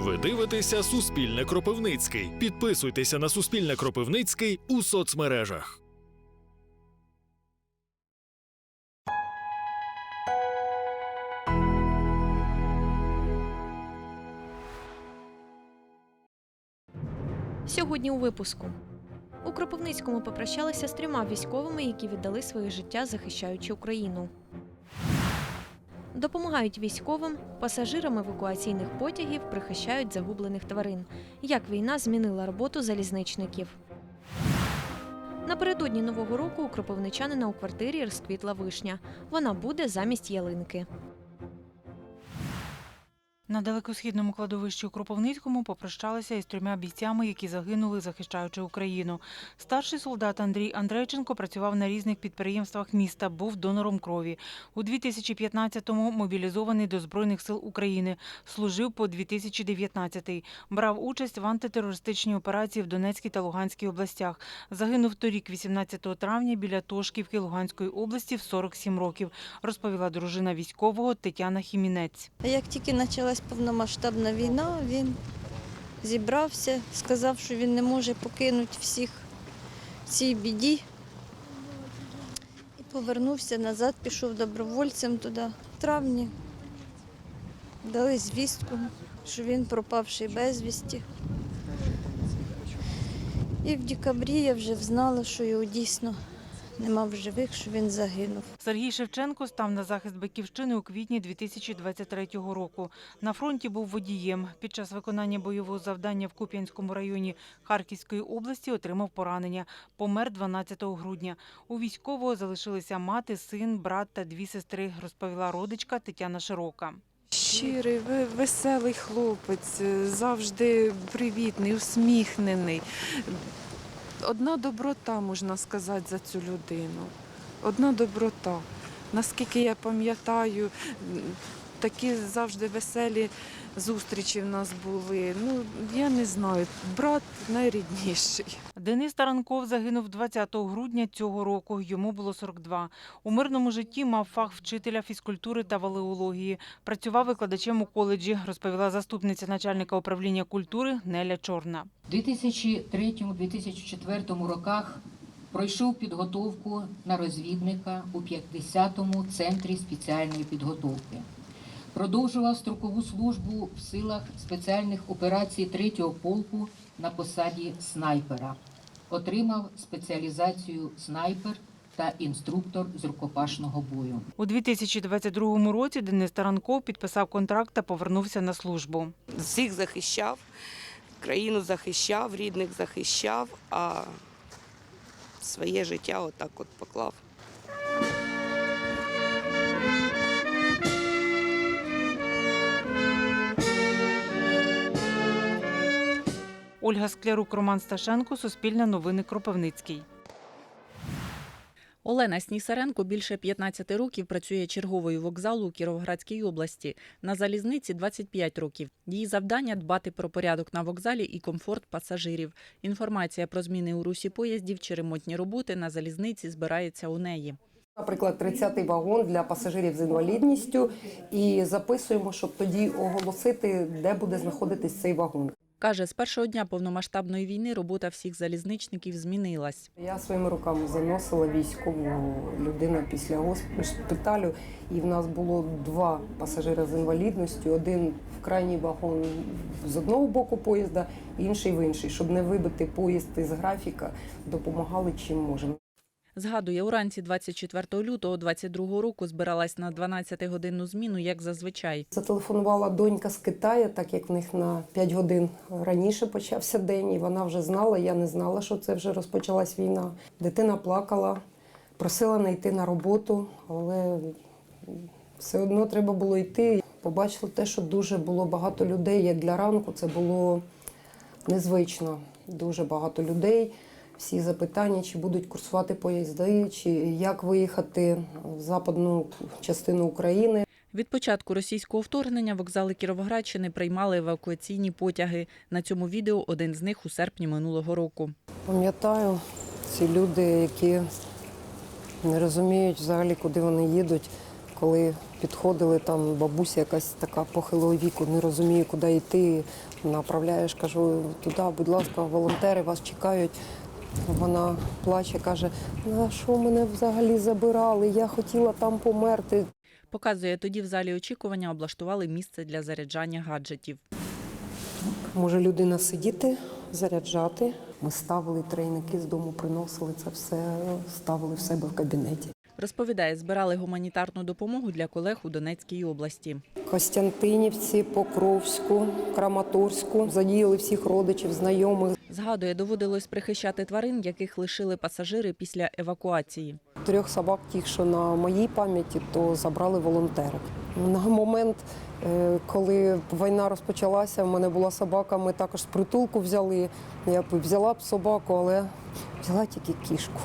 Ви дивитеся Суспільне Кропивницький. Підписуйтеся на Суспільне Кропивницький у соцмережах. Сьогодні у випуску. У Кропивницькому попрощалися з трьома військовими, які віддали своє життя, захищаючи Україну. Допомагають військовим, пасажирам евакуаційних потягів прихищають загублених тварин. Як війна змінила роботу залізничників. Напередодні нового року у кропивничанина у квартирі розквітла вишня. Вона буде замість ялинки. На далекосхідному кладовищі у Кропивницькому попрощалися із трьома бійцями, які загинули, захищаючи Україну. Старший солдат Андрій Андрейченко працював на різних підприємствах міста, був донором крові. У 2015-му мобілізований до Збройних сил України, служив по 2019-й. Брав участь в антитерористичній операції в Донецькій та Луганській областях. Загинув торік, 18 травня, біля Тошківки Луганської області в 47 років, розповіла дружина військового Тетяна Хімінець. Як тільки почалась повномасштабна війна, він зібрався, сказав, що він не може покинути всіх в цій біді. І повернувся назад, пішов добровольцем туди. В травні дали звістку, що він пропавший безвісті. І в декабрі я вже знала, що його дійсно нема в живих, що він загинув. Сергій Шевченко став на захист батьківщини у квітні 2023 року. На фронті був водієм. Під час виконання бойового завдання в Куп'янському районі Харківської області отримав поранення. Помер 12 грудня. У військового залишилися мати, син, брат та дві сестри, розповіла родичка Тетяна Широка. Щирий, ве- веселий хлопець, завжди привітний, усміхнений. Одна доброта, можна сказати, за цю людину. Одна доброта. Наскільки я пам'ятаю, такі завжди веселі зустрічі в нас були. Ну, я не знаю, брат найрідніший. Денис Таранков загинув 20 грудня цього року. Йому було 42. У мирному житті мав фах вчителя фізкультури та валеології. Працював викладачем у коледжі, розповіла заступниця начальника управління культури Неля Чорна. У 2003-2004 роках пройшов підготовку на розвідника у 50-му центрі спеціальної підготовки. Продовжував строкову службу в силах спеціальних операцій 3-го полку на посаді снайпера. Отримав спеціалізацію снайпер та інструктор з рукопашного бою. У 2022 році Денис Таранков підписав контракт та повернувся на службу. всіх захищав, країну захищав, рідних захищав, а своє життя отак от поклав. Ольга Склярук, Роман Сташенко, Суспільне новини Кропивницький. Олена Снісаренко більше 15 років працює черговою вокзалу у Кіровоградській області. На залізниці 25 років. Її завдання дбати про порядок на вокзалі і комфорт пасажирів. Інформація про зміни у русі поїздів чи ремонтні роботи на залізниці збирається у неї. Наприклад, 30-й вагон для пасажирів з інвалідністю, і записуємо, щоб тоді оголосити, де буде знаходитись цей вагон. Каже, з першого дня повномасштабної війни робота всіх залізничників змінилась. Я своїми руками заносила військову людину після госпіталю, і в нас було два пасажира з інвалідністю: один в крайній вагон з одного боку поїзда, інший в інший, щоб не вибити поїзд із графіка, допомагали чим можемо. Згадує, уранці 24 лютого 22 року збиралась на 12-годинну зміну, як зазвичай. Зателефонувала донька з Китаю, так як в них на 5 годин раніше почався день, і вона вже знала. Я не знала, що це вже розпочалась війна. Дитина плакала, просила не йти на роботу, але все одно треба було йти. Побачила те, що дуже було багато людей. Як для ранку це було незвично. Дуже багато людей. Всі запитання, чи будуть курсувати поїзди, чи як виїхати в западну частину України. Від початку російського вторгнення вокзали Кіровоградщини приймали евакуаційні потяги. На цьому відео один з них у серпні минулого року. Пам'ятаю ці люди, які не розуміють взагалі, куди вони їдуть, Коли підходили, там бабуся якась така похилого віку, не розуміє, куди йти. Направляєш, кажу, туди, будь ласка, волонтери вас чекають. Вона плаче, каже: на що мене взагалі забирали? Я хотіла там померти. Показує, тоді в залі очікування облаштували місце для заряджання гаджетів. Може людина сидіти, заряджати. Ми ставили трейники з дому, приносили це все, ставили в себе в кабінеті. Розповідає, збирали гуманітарну допомогу для колег у Донецькій області. Костянтинівці, Покровську, Краматорську задіяли всіх родичів, знайомих. Згадує, доводилось прихищати тварин, яких лишили пасажири після евакуації. Трьох собак, тих, що на моїй пам'яті, то забрали волонтери. На момент, е, коли війна розпочалася, в мене була собака, ми також з притулку взяли. Я б взяла б собаку, але взяла тільки кішку.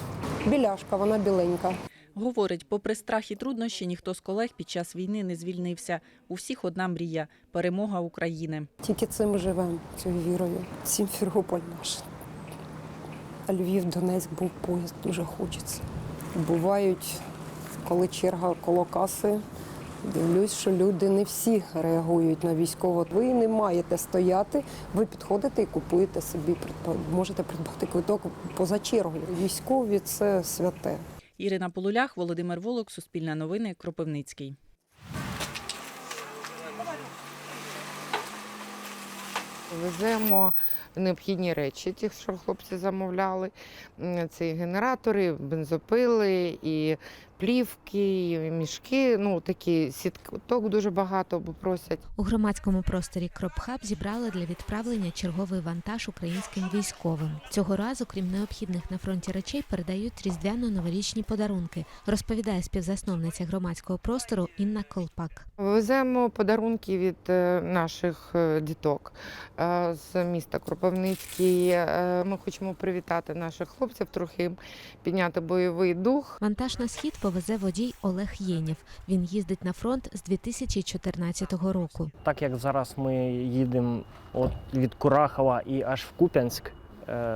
Біляшка, вона біленька. Говорить, попри страх і труднощі, ніхто з колег під час війни не звільнився. У всіх одна мрія перемога України. Тільки цим живемо, цією вірою. Сімферополь наш. А Львів, Донецьк був поїзд, дуже хочеться. Бувають, коли черга коло каси, дивлюсь, що люди не всі реагують на військово. Ви не маєте стояти, ви підходите і купуєте собі, можете придбати квиток поза чергою. Військові це святе. Ірина Полулях, Володимир Волок, Суспільне новини, Кропивницький. Веземо необхідні речі, ті, що хлопці замовляли. Це і генератори, бензопили, і плівки, мішки. Ну такі сіток дуже багато просять. У громадському просторі Кропхаб зібрали для відправлення черговий вантаж українським військовим. Цього разу, крім необхідних на фронті речей, передають різдвяно-новорічні подарунки, розповідає співзасновниця громадського простору Інна Колпак. Веземо подарунки від е, наших е, діток е, з міста Кропивницький. Ми хочемо привітати наших хлопців, трохи підняти бойовий дух. Вантаж на схід повезе водій Олег Єнєв. Він їздить на фронт з 2014 року. Так як зараз ми їдемо від Курахова і аж в Куп'янськ,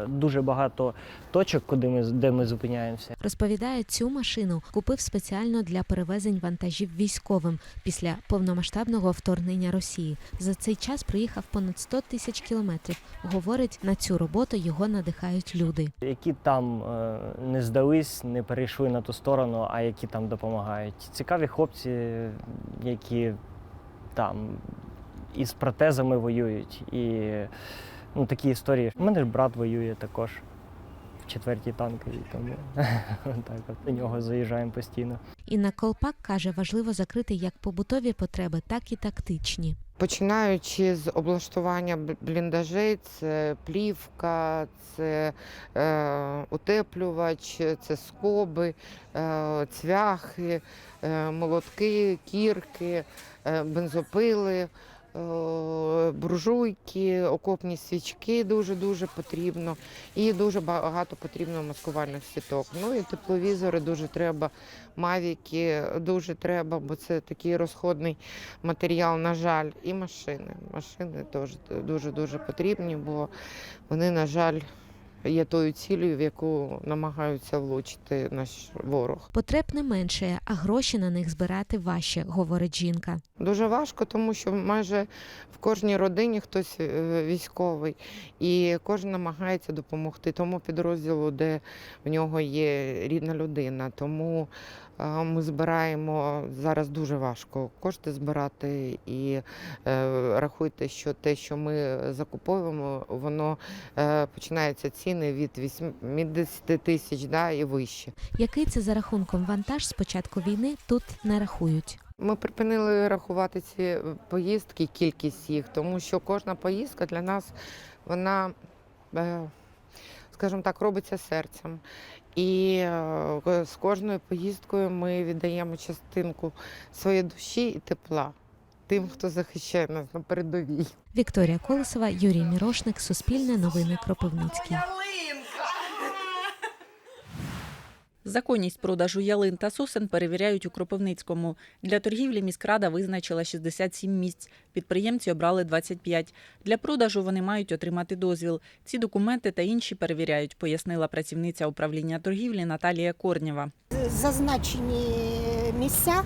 дуже багато точок, куди ми, де ми зупиняємося. Розповідає, цю машину купив спеціально для перевезень вантажів військовим після повномасштабного вторгнення Росії. За цей час проїхав понад 100 тисяч кілометрів. Говорить, на цю роботу його надихають люди. Які там е, не здались, не перейшли на ту сторону, а які там допомагають. Цікаві хлопці, які там із протезами воюють. І ну, такі історії. У мене ж брат воює також в четвертій танковій, тому так, от до нього заїжджаємо постійно. Інна Колпак каже, важливо закрити як побутові потреби, так і тактичні. Починаючи з облаштування бліндажей, це плівка, це е, утеплювач, це скоби, е, цвяхи, е, молотки, кірки, е, бензопили. Е, Буржуйки, окопні свічки дуже дуже потрібно, і дуже багато потрібно маскувальних сіток. Ну і тепловізори дуже треба, мавіки дуже треба, бо це такий розходний матеріал, на жаль, і машини. Машини теж дуже дуже потрібні, бо вони, на жаль, є тою цілею, в яку намагаються влучити наш ворог. Потреб не менше, а гроші на них збирати важче, говорить жінка. Дуже важко, тому що майже в кожній родині хтось е, військовий, і кожен намагається допомогти тому підрозділу, де в нього є рідна людина. Тому е, ми збираємо зараз дуже важко кошти збирати, і е, рахуйте, що те, що ми закуповуємо, воно починається ціни від 80 тисяч да, і вище. Який це за рахунком вантаж з початку війни тут не рахують. Ми припинили рахувати ці поїздки, кількість їх, тому що кожна поїздка для нас, вона, е, скажімо так, робиться серцем. І е, з кожною поїздкою ми віддаємо частинку своєї душі і тепла тим, хто захищає нас на передовій. Вікторія Колесова, Юрій Мірошник, Суспільне новини Кропивницький. Законність продажу ялин та сосен перевіряють у Кропивницькому. Для торгівлі міськрада визначила 67 місць. Підприємці обрали 25. Для продажу вони мають отримати дозвіл. Ці документи та інші перевіряють, пояснила працівниця управління торгівлі Наталія Корнєва. Зазначені місця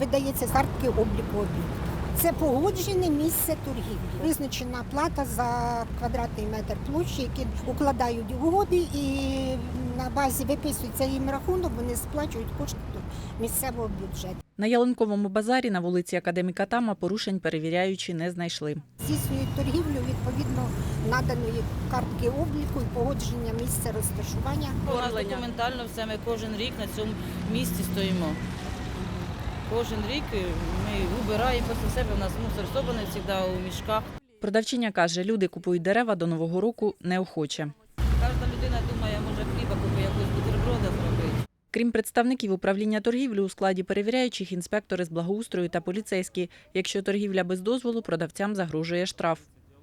видається з картки обліку об'єкту. Це погоджене місце торгівлі. Визначена плата за квадратний метр площі, які укладають угоди і на базі виписується їм рахунок, вони сплачують кошти до місцевого бюджету. На ялинковому базарі на вулиці Академіка Тама порушень перевіряючи не знайшли. Здійснюють торгівлю відповідно наданої картки обліку і погодження місця розташування. У нас документально все, ми кожен рік на цьому місці стоїмо. Кожен рік ми вибираємо після себе, у нас мусор собаний завжди у мішках. Продавчиня каже, люди купують дерева до нового року неохоче. Кожна людина думає, може хліба купити, якось бутерброда зробити. Крім представників управління торгівлі, у складі перевіряючих інспектори з благоустрою та поліцейські. Якщо торгівля без дозволу, продавцям загрожує штраф.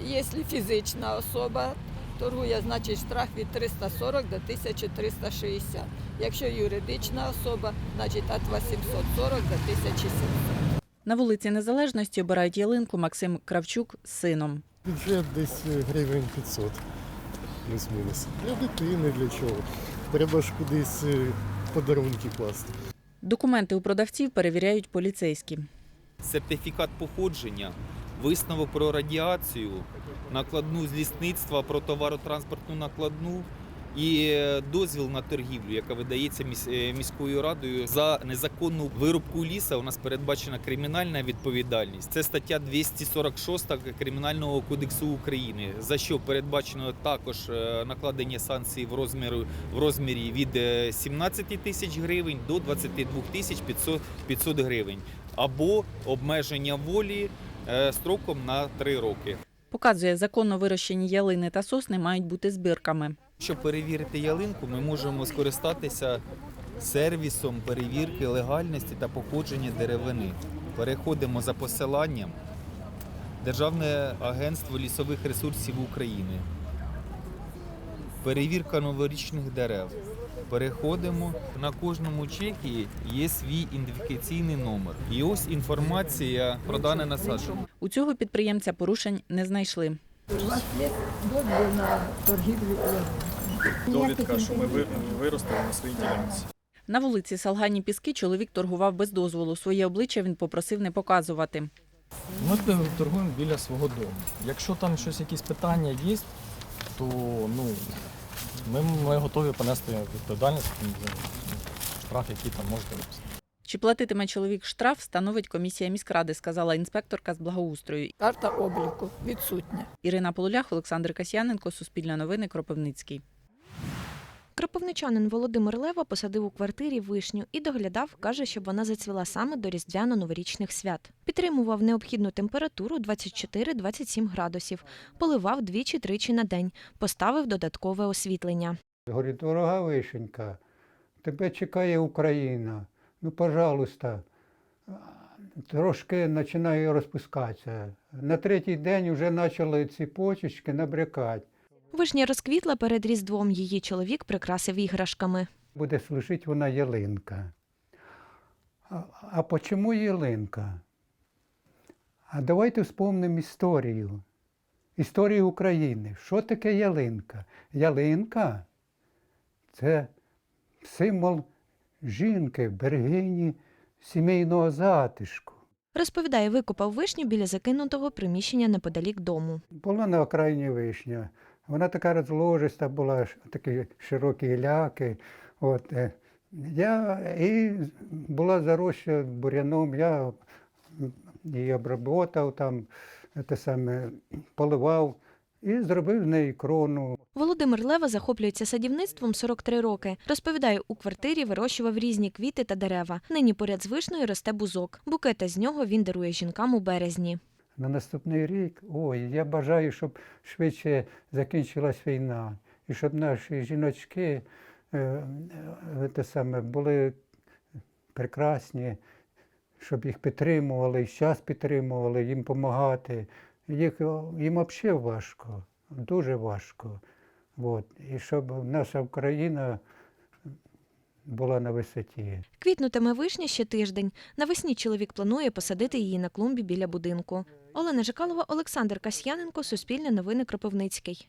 Якщо фізична особа торгує, значить штраф від 340 до 1360. Якщо юридична особа, значить від 840 до 1700. На вулиці Незалежності обирають ялинку Максим Кравчук з сином. Бюджет десь гривень 500, плюс-мінус. Для дитини, для чого. Треба ж кудись е, подарунки класти. Документи у продавців перевіряють поліцейські. сертифікат походження, висновок про радіацію, накладну з лісництва про товаротранспортну накладну і е, дозвіл на торгівлю, яка видається е, міською радою за незаконну вирубку ліса. У нас передбачена кримінальна відповідальність. Це стаття 246 Кримінального кодексу України, за що передбачено також е, накладення санкцій в розмірі в розмірі від е, 17 тисяч гривень до 22 тисяч 500 500 гривень або обмеження волі строком на 3 роки. Показує, законно вирощені ялини та сосни мають бути збірками. Щоб перевірити ялинку, ми можемо скористатися сервісом перевірки легальності та походження деревини. Переходимо за посиланням Державне агентство лісових ресурсів України. Перевірка новорічних дерев. Переходимо на кожному чекі є свій ідентифікаційний номер. І ось інформація про дане насадження. У цього підприємця порушень не знайшли. У вас є дозвіл на торгівлю? Довідка, що ми ви- виростили на своїй ділянці. На вулиці Салгані Піски чоловік торгував без дозволу. Своє обличчя він попросив не показувати. Ми торгуємо біля свого дому. Якщо там щось, якісь питання є, то ну, ми, ми готові понести відповідальність за штраф, який там можете виписати. Чи платитиме чоловік штраф, становить комісія міськради, сказала інспекторка з благоустрою. Карта обліку відсутня. Ірина Полулях, Олександр Касьяненко, Суспільне новини, Кропивницький. Кропивничанин Володимир Лева посадив у квартирі вишню і доглядав, каже, щоб вона зацвіла саме до різдвяно-новорічних свят. Підтримував необхідну температуру 24-27 градусів, поливав двічі-тричі на день, поставив додаткове освітлення. Говорить, дорога вишенька, тебе чекає Україна. Ну, пожалуйста, трошки починає розпускатися. На третій день вже почали ці почечки набрякати. Вишня розквітла перед Різдвом. Її чоловік прикрасив іграшками. Буде служити вона ялинка. А, а по чому ялинка? А давайте вспомнимо історію. Історію України. Що таке ялинка? Ялинка це символ жінки, берегині сімейного затишку. Розповідає, викопав вишню біля закинутого приміщення неподалік дому. Була на окраїні вишня. Вона така розложиста була, такі широкі гіляки. От. е. Я і була зароща буряном, я її обработав, там, те саме, поливав і зробив з неї крону. Володимир Лева захоплюється садівництвом 43 роки. Розповідає, у квартирі вирощував різні квіти та дерева. Нині поряд з вишнею росте бузок. Букети з нього він дарує жінкам у березні. На наступний рік, ой, я бажаю, щоб швидше закінчилась війна, і щоб наші жіночки е, е, те саме, були прекрасні, щоб їх підтримували, і зараз підтримували, їм допомагати. Їх, їм взагалі важко, дуже важко. От. І щоб наша Україна була на висоті. Квітнутиме вишня ще тиждень. Навесні чоловік планує посадити її на клумбі біля будинку. Олена Жикалова, Олександр Касьяненко, Суспільне новини Кропивницький.